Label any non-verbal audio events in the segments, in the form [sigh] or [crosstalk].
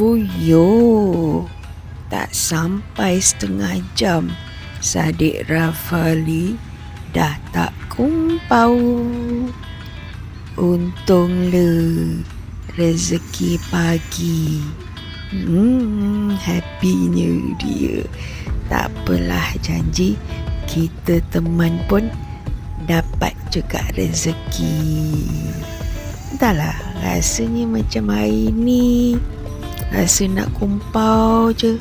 Fuyo. Tak sampai setengah jam. Sadik Rafali dah tak kumpau. Untung le rezeki pagi. Hmm, happynya dia. Tak apalah janji kita teman pun dapat juga rezeki. Entahlah, rasanya macam hari ni rasa nak kumpau je.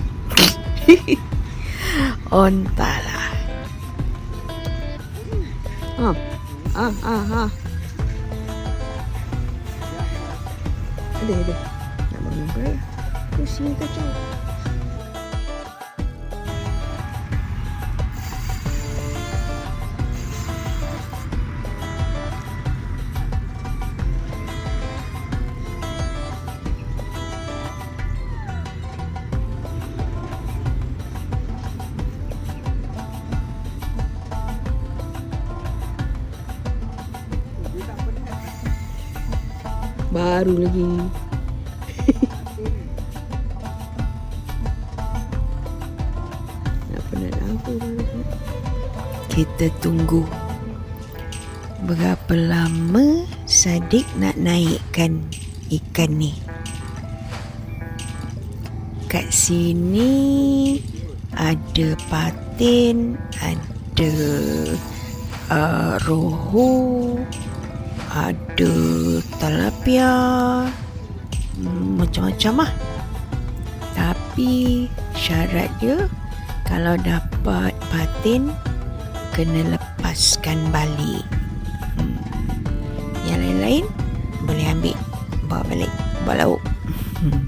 [laughs] entahlah. Ah, ah, ah, ah. Ada, ada. Nak bangun ke? Pusing kacau. Baru lagi. Nak penat apa Kita tunggu. Berapa lama Sadik nak naikkan ikan ni? Kat sini ada patin, ada uh, rohu, ada talapia. Hmm, macam-macam lah. Tapi syarat dia kalau dapat patin kena lepaskan balik. Hmm. yang lain-lain boleh ambil bawa balik bawa lauk. Hmm.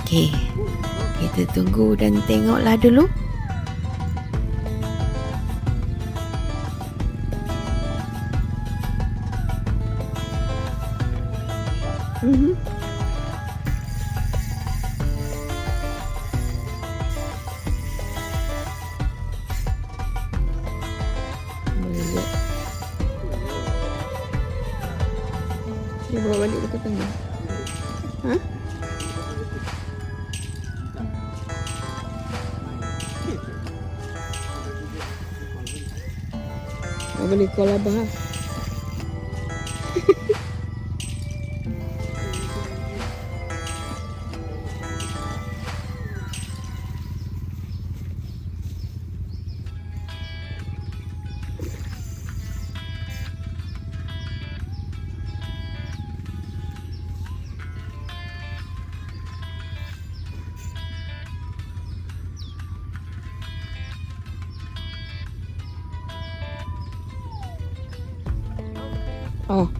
Okey, kita tunggu dan tengoklah dulu Mm-hmm. Dia bawa balik ke tengah. Ha? Boleh call abah lah. Oh.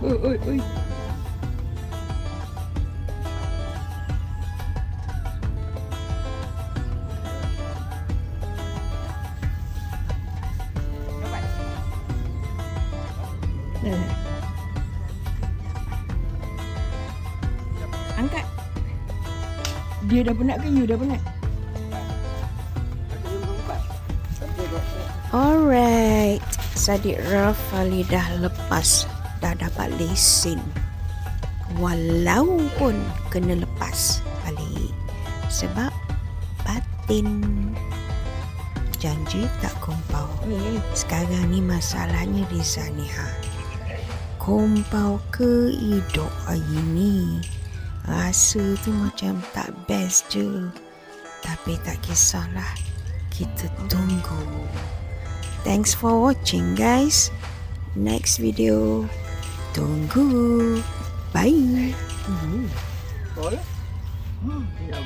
Oi, oi. Dah. Angkat. Dia dah penat ke you dah penat? Alright. Sadik Rafali dah lepas. Dah dapat lesen. Walaupun kena lepas balik. Sebab batin. Janji tak kompau. Sekarang ni masalahnya di sana. Ha. Kompau ke hidup hari ni. Rasa tu macam tak best je. Tapi tak kisahlah. Kita tunggu. Thanks for watching guys. Next video. Tunggu. Bye. Mm. Hola. Mm, ya,